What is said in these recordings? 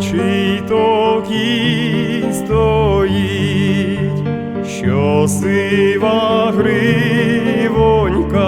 Чий то кінь що сива гривонька,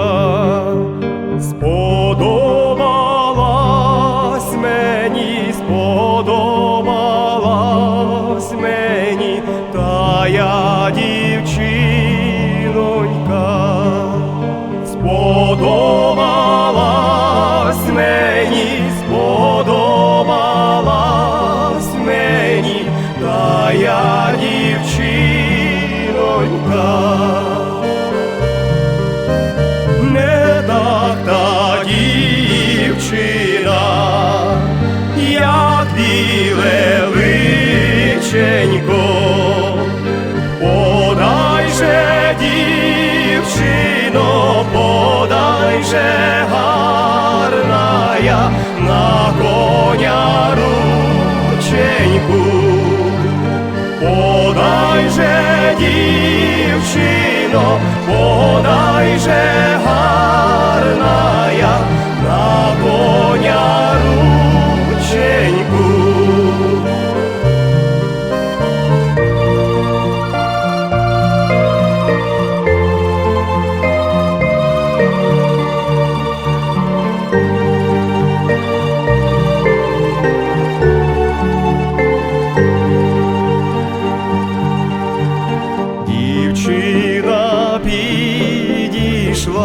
як біле личенько, подай же, дівчино, подай же гарна я на коня рученьку. Подай же, дівчино, подай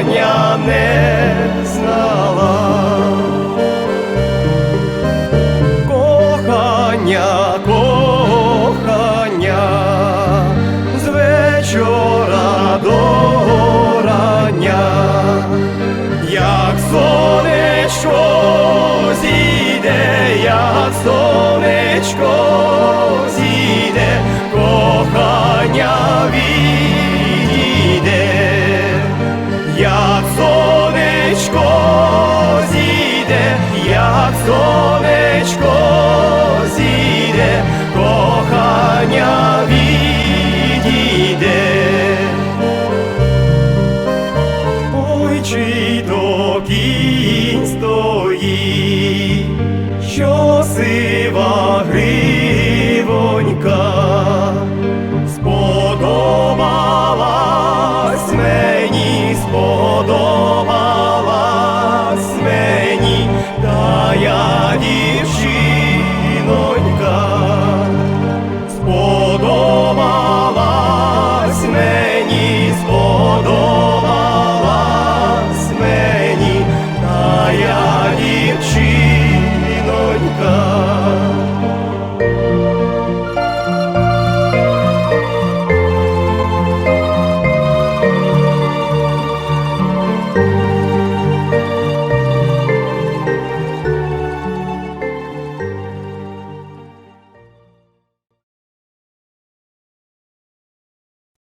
кохання не знала. Кохання, кохання, з вечора до рання, як сонечко зійде, як сонечко як сонечко зійде, кохання відійде. Ой, чи то кінь стоїть, що сива daya